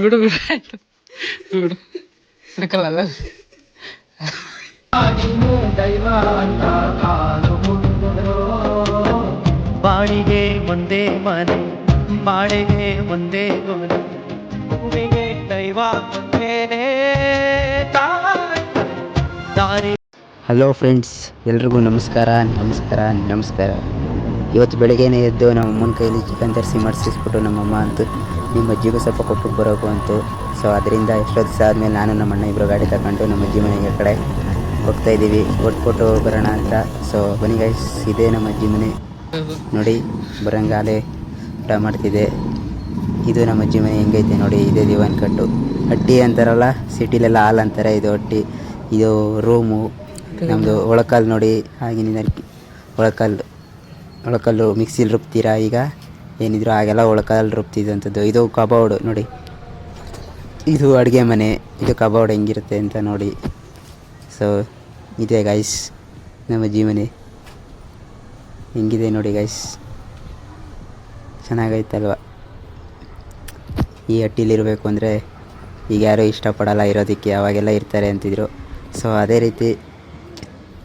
ಬಿಡು ಬಿಡು ಆಯ್ತು. ಬಿಡು. ಬಿಡಕಲ್ಲ ಬಾಳಿಗೆ ಒಂದೇ ಮನೆ ಬಾಳಿಗೆ ಒಂದೇ ಮನೆ ಭೂಮಿಗೆ ದೈವ. ದಾರಿ ಹಲೋ ಫ್ರೆಂಡ್ಸ್ ಎಲ್ರಿಗೂ ನಮಸ್ಕಾರ ನಮಸ್ಕಾರ ನಮಸ್ಕಾರ. ಇವತ್ತು ಬೆಳಗ್ಗೆನೇ ಎದ್ದು ನಮ್ಮ ಅಮ್ಮನ ಕೈಲಿ ಚಿಕನ್ ತರಿಸಿ ಮಾಡಿಸ್ಬಿಟ್ಟು ನಮ್ಮಮ್ಮ ಅಂತೂ ನಿಮ್ಮ ಅಜ್ಜಿಗೂ ಸ್ವಲ್ಪ ಕೊಟ್ಟು ಬರೋಕು ಅಂತು. ಸೊ ಅದರಿಂದ ಎಷ್ಟೋ ದಿವಸ ಆದಮೇಲೆ ನಾನು ನಮ್ಮ ಅಣ್ಣ ಇಬ್ಬರು ಗಾಡಿ ತಗೊಂಡು ನಮ್ಮ ಅಜ್ಜಿ ಮನೆಗೆ ಕಡೆ ಹೋಗ್ತಾ ಇದ್ದೀವಿ. ಕೊಟ್ಬಿಟ್ಟು ಬರೋಣ ಅಂತ. ಸೊ ಬನ್ನಿ ಗೈಸ್ ಇದೆ ನಮ್ಮ ಅಜ್ಜಿ ಮನೆ. ನೋಡಿ, ಬರಂಗಾಲೆ ಊಟ ಮಾಡ್ತಿದೆ. ಇದು ನಮ್ಮ ಅಜ್ಜಿ ಮನೆ ಹೆಂಗೈತೆ ನೋಡಿ, ಇದೇ ದಿವಾನ್ ಕಟ್ಟು. ಹಟ್ಟಿ ಅಂತಾರಲ್ಲ, ಸಿಟಿಲೆಲ್ಲ ಹಾಲ್ ಅಂತಾರೆ, ಇದು ಹಟ್ಟಿ. ಇದು ರೂಮು. ನಮ್ಮದು ಒಳಕಲ್ಲು ನೋಡಿ ಆಗಿನ ಒಳಕಲ್ಲು ಒಳಕಲ್ಲು ಮಿಕ್ಸಿಲಿ ರುಬ್ತೀರಾ ಈಗ? ಏನಿದ್ರು ಆಗೆಲ್ಲ ಒಳಕಾಲು ರುಬ್ತಿದ್ದಂಥದ್ದು. ಇದು ಕಬೌಡು ನೋಡಿ. ಇದು ಅಡುಗೆ ಮನೆ. ಇದು ಕಬೌಡ್ ಹೆಂಗಿರುತ್ತೆ ಅಂತ ನೋಡಿ. ಸೊ ಇದೆ ಗೈಸ್ ನಮ್ಮ ಮನೆ ಹೆಂಗಿದೆ ನೋಡಿ ಗೈಸ್ ಚೆನ್ನಾಗೈತಲ್ವ? ಈ ಹಟ್ಟಿಲಿರಬೇಕು ಅಂದರೆ ಈಗ ಯಾರೂ ಇಷ್ಟಪಡಲ್ಲ ಇರೋದಕ್ಕೆ. ಅವಾಗೆಲ್ಲ ಇರ್ತಾರೆ ಅಂತಿದ್ರು. ಸೊ ಅದೇ ರೀತಿ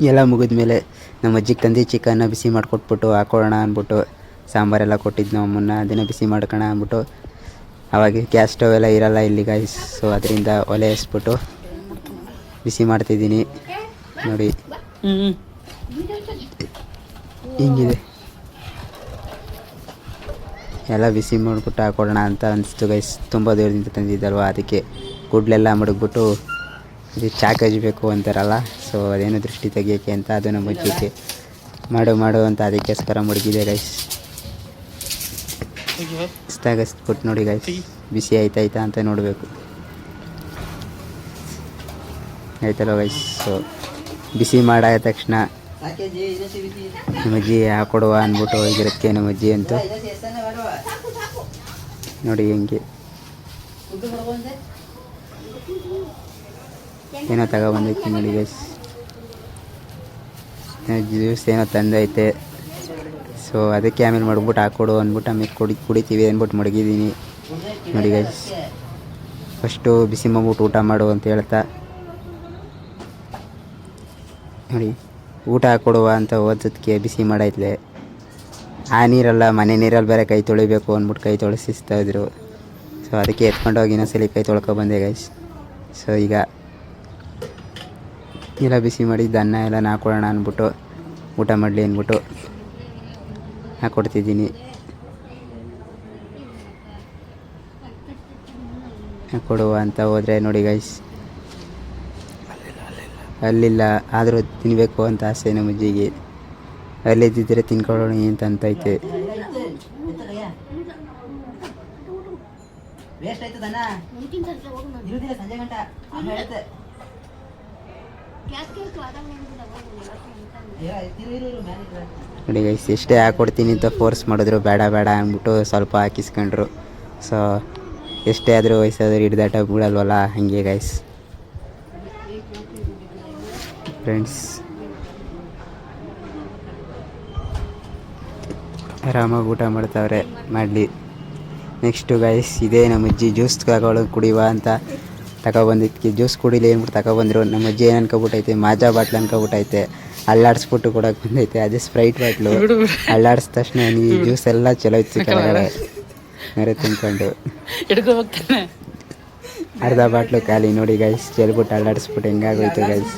ಎಲ್ಲ ಮುಗಿದ ಮೇಲೆ ನಮ್ಮ ಅಜ್ಜಿಗೆ ತಂದು ಚಿಕನ್ನ ಬಿಸಿ ಮಾಡಿಕೊಟ್ಬಿಟ್ಟು ಹಾಕೊಳ್ಳೋಣ ಅಂದ್ಬಿಟ್ಟು ಸಾಂಬಾರೆಲ್ಲ ಕೊಟ್ಟಿದ್ದು ನಾವು ಮುನ್ನ ಅದನ್ನು ಬಿಸಿ ಮಾಡ್ಕೋಣ ಅಂದ್ಬಿಟ್ಟು ಅವಾಗ ಗ್ಯಾಸ್ ಸ್ಟವ್ ಎಲ್ಲ ಇರಲ್ಲ ಇಲ್ಲಿ ಗೈಸ್ ಸೊ ಅದರಿಂದ ಒಲೆ ಹಸ್ಬಿಟ್ಟು ಬಿಸಿ ಮಾಡ್ತಿದ್ದೀನಿ. ನೋಡಿ. ಹಿಂಗಿದೆ. ಎಲ್ಲ ಬಿಸಿ ಮಾಡಿಬಿಟ್ಟು ಹಾಕೊಡೋಣ ಅಂತ ಅನಿಸ್ತು ಗೈಸ್ ತುಂಬ ದೂರದಿಂದ ತಂದಿದ್ದಲ್ವ ಅದಕ್ಕೆ. ಗುಡ್ಲೆಲ್ಲ ಮಡಗ್ಬಿಟ್ಟು ಇದು ಚಾ ಕಜ್ಬೇಕು ಅಂತಾರಲ್ಲ. ಸೊ ಅದೇನು ದೃಷ್ಟಿ ತೆಗಿಯೋಕ್ಕೆ ಅಂತ ಅದನ್ನು ಅಜ್ಜಿಗೆ ಮಾಡು ಮಾಡು ಅಂತ ಅದಕ್ಕೋಸ್ಕರ ಮುಡುಗಿದೆ ಗೈಸ್ ಇಷ್ಟಾಗ ಕೊಟ್ಟು ನೋಡಿ ಗಾಯ್ಸ್ ಬಿಸಿ ಆಯ್ತಾಯ್ತಾ ಅಂತ ನೋಡಬೇಕು. ಆಯ್ತಲ್ಲ ಗೈಸ್ ಸೊ ಬಿಸಿ ಮಾಡಾದ ತಕ್ಷಣ ನಮ್ಮಜ್ಜಿ ಹಾಕೊಡುವ ಅಂದ್ಬಿಟ್ಟು ಹೋಗಿರೋಕ್ಕೆ ನಮ್ಮಜ್ಜಿ ಅಂತೂ. ನೋಡಿ ಹೆಂಗೆ. ಏನೋ ತಗೊಬಂದೈತಿ ನೋಡಿ ಗೈಸ್ ಜ್ಯೂಸ್ ಏನೋ ತಂದೈತೆ. ಸೊ ಅದಕ್ಕೆ ಆಮೇಲೆ ಮಡಗ್ಬಿಟ್ಟು ಹಾಕ್ಕೊಡು ಅಂದ್ಬಿಟ್ಟು ಆಮೇಲೆ ಕುಡಿ, ಕುಡಿತೀವಿ ಅಂದ್ಬಿಟ್ಟು ಮಡಗಿದ್ದೀನಿ. ನೋಡಿ ಗೈಸ್ ಫಸ್ಟು ಬಿಸಿ ಮಾಡ್ಬಿಟ್ಟು ಊಟ ಮಾಡು ಅಂತ ಹೇಳ್ತಾ. ನೋಡಿ, ಊಟ ಹಾಕ್ಕೊಡುವ ಅಂತ ಓದೋದಕ್ಕೆ ಬಿಸಿ ಮಾಡೈತ್ಲೆ ಆ ನೀರಲ್ಲ, ಮನೆ ನೀರಲ್ಲಿ ಬೇರೆ ಕೈ ತೊಳಿಬೇಕು ಅಂದ್ಬಿಟ್ಟು ಕೈ ತೊಳಸಿಸ್ತಾ ಇದ್ರು. ಸೊ ಅದಕ್ಕೆ ಎತ್ಕೊಂಡು ಹೋಗಿ ಇನ್ನೊಂದ್ಸಲಿ ಕೈ ತೊಳ್ಕೊ ಬಂದೆ ಗೈಸ್ ಸೊ ಈಗ ಎಲ್ಲ ಬಿಸಿ ಮಾಡಿದ್ದು ಅನ್ನ ಎಲ್ಲ ನಾಕೊಳ್ಳೋಣ ಅಂದ್ಬಿಟ್ಟು ಊಟ ಮಾಡಲಿ ಅಂದ್ಬಿಟ್ಟು. ಹಾಕ್ಕೊಡ್ತಿದ್ದೀನಿ ಕೊಡುವ ಅಂತ ಹೋದರೆ ನೋಡಿ ಗೈಸ್ ಅಲ್ಲಿಲ್ಲ, ಆದರೂ ತಿನ್ನಬೇಕು ಅಂತ ಆಸೆ ನಮ್ಮ ಅಜ್ಜಿಗೆ ಅಲ್ಲಿದ್ದಿದ್ರೆ ತಿನ್ಕೊಳ್ಳೋಣ ಅಂತ ಅಂತೈತೆ. ನೋಡಿ ಗೈಸ್ ಎಷ್ಟೇ ಹಾಕ್ಕೊಡ್ತೀನಿ ಅಂತ ಫೋರ್ಸ್ ಮಾಡಿದ್ರು, ಬೇಡ ಬೇಡ ಅಂದ್ಬಿಟ್ಟು ಸ್ವಲ್ಪ ಹಾಕಿಸ್ಕೊಂಡ್ರು. ಸೊ ಎಷ್ಟೇ ಆದರೂ ವಯಸ್ಸಾದ್ರೂ ಹಿಡ್ದಾಟ ಬಿಡಲ್ವಲ್ಲ? ಹಾಗೆ ಗೈಸ್ ಫ್ರೆಂಡ್ಸ್ ಆರಾಮಾಗಿ ಊಟ ಮಾಡ್ತಾವ್ರೆ, ಮಾಡಲಿ. ನೆಕ್ಸ್ಟು ಗೈಸ್ ಇದೇ ನಮ್ಮ ಅಜ್ಜಿ ಜ್ಯೂಸ್ ತಗೊಳ್ಳೋದು ಕುಡಿಯುವ ಅಂತ ತಗೊಬಂದಿದ್ದಕ್ಕೆ ಜ್ಯೂಸ್ ಕುಡಿಲಿ ಏನ್ಬಿಟ್ಟು ತಗೊಬಂದ್ರು. ನಮ್ಮ ಅಜ್ಜಿ ಏನು ಅನ್ಕೊಬಿಟ್ಟೈತೆ ಮಾಜಾ ಬಾಟ್ಲ್ ಅನ್ಕೊಬಿಟ್ಟೈತೆ ಅಲ್ಲಾಡಿಸ್ಬಿಟ್ಟು ಕೊಡೋಕೆ ಬಂದೈತೆ. ಅದೇ ಸ್ಪ್ರೈಟ್ ಬಾಟ್ಲು. ಅಲ್ಲಾಡಿಸಿದ ತಕ್ಷಣ ಈ ಜ್ಯೂಸ್ ಎಲ್ಲ ಚಲೋ ಇತ್ತು ಕೆಳಗಡೆ. ಮೇರೆ ತಿನ್ಕೊಂಡು ಅರ್ಧ ಬಾಟ್ಲು ಖಾಲಿ. ನೋಡಿ ಗೈಸ್ ಚೆಲ್ಬಿಟ್ಟು ಅಲ್ಲಾಡಿಸ್ಬಿಟ್ಟು ಹೆಂಗಾಗೋಯ್ತು ಗೈಸ್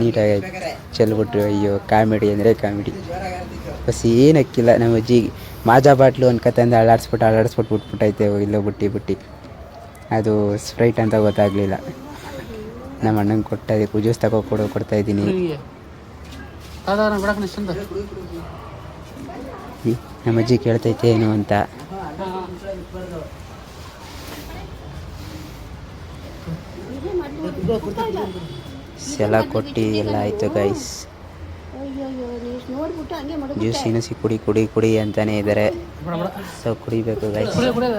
ನೀಟಾಗಿ ಚೆಲ್ಬಿಟ್ಟು ಅಯ್ಯೋ ಕಾಮಿಡಿ ಅಂದರೆ ಕಾಮಿಡಿ. ಬಸ್ ಏನು ಅಕ್ಕಿಲ್ಲ. ನಮ್ಮ ಅಜ್ಜಿ ಮಾಜಾ ಬಾಟ್ಲು ಅನ್ಕತಂದು ಅಲ್ಲಾಡಿಸ್ಬಿಟ್ಟು ಅಲ್ಲಾಡಿಸ್ಬಿಟ್ಟು ಬಿಟ್ಬಿಟ್ಟೈತೆ. ಇಲ್ಲೋ ಬುಟ್ಟಿ ಬುಟ್ಟಿ. ಅದು ಸ್ಪ್ರೈಟ್ ಅಂತ ಗೊತ್ತಾಗಲಿಲ್ಲ. ನಮ್ಮ ಅಣ್ಣಂಗೆ ಕೊಟ್ಟ ಜ್ಯೂಸ್ ತಗೋ ಕೊಡು ಕೊಡ್ತಾ ಇದ್ದೀನಿ. ನಮ್ಮ ಅಜ್ಜಿ ಕೇಳ್ತೈತೆ ಏನು ಅಂತ. ಸೆಲ ಕೊಟ್ಟು ಎಲ್ಲ ಆಯಿತು ಗೈಸ್ ಜ್ಯೂಸ್ ಸಿ ಕುಡಿ ಕುಡಿ ಕುಡಿ ಅಂತಾನೆ ಇದ್ದಾರೆ ಸೊ ಕುಡಿಬೇಕು ಗೈಸ್ ಕುಡಿಯ ಕುಡಿಯದ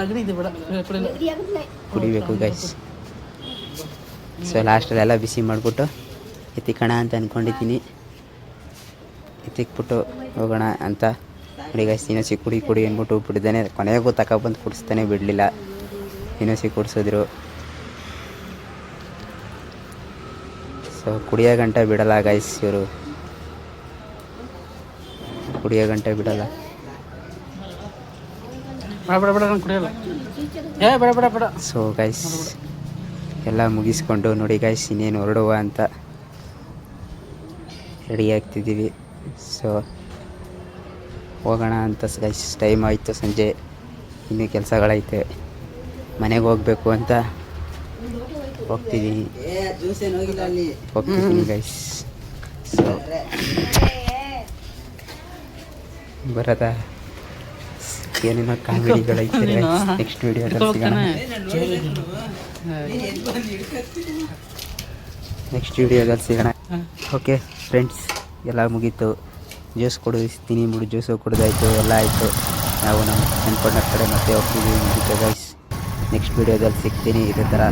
ನಗಡಿ ಇದೆ ಬಿಡ. ಕುಡಿಯಲ್ಲ ಕುಡಿಬೇಕು ಗೈಸ್ ಸೊ ಲಾಸ್ಟಲ್ಲೆಲ್ಲ ಬಿಸಿ ಮಾಡಿಬಿಟ್ಟು ಎತ್ತಿಕೋಣ ಅಂತ ಅಂದ್ಕೊಂಡಿದ್ದೀನಿ ಎತ್ತಿಕ್ಬಿಟ್ಟು ಹೋಗೋಣ ಅಂತ. ನೋಡಿ ಗೈಸ್ ಇನ್ನೊಸಿ ಕುಡಿ ಕುಡಿ ಅಂದ್ಬಿಟ್ಟು ಬಿಡ್ದಾನೆ ಕೊನೆಗೂ ತಗೊಬಂದು ಕುಡಿಸ್ತಾನೆ ಬಿಡಲಿಲ್ಲ. ಇನ್ನೊಸಿ ಕುಡಿಸಿದ್ರು. ಸೊ ಕುಡಿಯೋ ಗಂಟೆ ಬಿಡಲ್ಲ ಗೈಸ್ ಇವರು. ಕುಡಿಯೋ ಗಂಟೆ ಬಿಡಲ್ಲ. ಬೇಡ ಬೇಡ ಬೇಡ ಕುಡಿಯಲ್ಲ. ಏ ಬೇಡ ಬೇಡ ಬೇಡ. ಸೊ ಗೈಸ್ ಎಲ್ಲ ಮುಗಿಸ್ಕೊಂಡು ನೋಡಿ ಗೈಸ್ ಇನ್ನೇನು ಹೊರಡುವ ಅಂತ ರೆಡಿ ಆಗ್ತಿದ್ದೀವಿ. ಸೊ ಹೋಗೋಣ ಅಂತ ಗೈಸ್ ಟೈಮ್ ಆಯಿತು ಸಂಜೆ. ಇನ್ನೂ ಕೆಲಸಗಳೈತೆ. ಮನೆಗೆ ಹೋಗಬೇಕು ಅಂತ ಹೋಗ್ತಿದ್ದೀನಿ ಹೋಗ್ತಿದ್ದೀನಿ ಗೈಸ್ ಸೊ ಬರದ ಏನೇನೋ ಕಾಮಿಡಿಗಳೈತೆ ನೆಕ್ಸ್ಟ್ ವಿಡಿಯೋದಲ್ಲಿ ಸಿಗೋಣ ನೆಕ್ಸ್ಟ್ ವಿಡಿಯೋದಲ್ಲಿ ಸಿಗೋಣ ಓಕೆ ಫ್ರೆಂಡ್ಸ್ ಎಲ್ಲ ಮುಗೀತು. ಜ್ಯೂಸ್ ಕುಡಿಸ್ತೀನಿ ಮುಡಿ ಜ್ಯೂಸು ಕುಡಿದಾಯ್ತು ಎಲ್ಲ ಆಯಿತು. ನಾವು ನಮ್ಮ ಅನ್ಕೊಂಡ ಕಡೆ ಮತ್ತೆ ಹೋಗ್ತೀವಿ ಮುಗೀತು ಗೈಸ್ ನೆಕ್ಸ್ಟ್ ವಿಡಿಯೋದಲ್ಲಿ ಸಿಗ್ತೀನಿ ಇದೇ ಥರ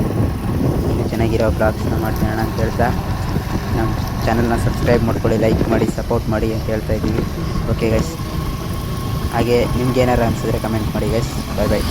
ಇನ್ನೂ ಚೆನ್ನಾಗಿರೋ ಬ್ಲಾಗ್ಸ್ನ ಮಾಡ್ತೀನಿ ಅಂತ ಹೇಳ್ತಾ. ನಮ್ಮ ಚಾನಲ್ನ ಸಬ್ಸ್ಕ್ರೈಬ್ ಮಾಡ್ಕೊಳ್ಳಿ ಲೈಕ್ ಮಾಡಿ ಸಪೋರ್ಟ್ ಮಾಡಿ ಅಂತ ಹೇಳ್ತಾ ಇದ್ದೀವಿ. ಓಕೆ ಗೈಸ್ ಹಾಗೆ ನಿಮ್ಗೆ ಏನಾರು ಅನ್ಸಿದ್ರೆ ಕಮೆಂಟ್ ಮಾಡಿ ಗೈಸ್ ಬಾಯ್ ಬಾಯ್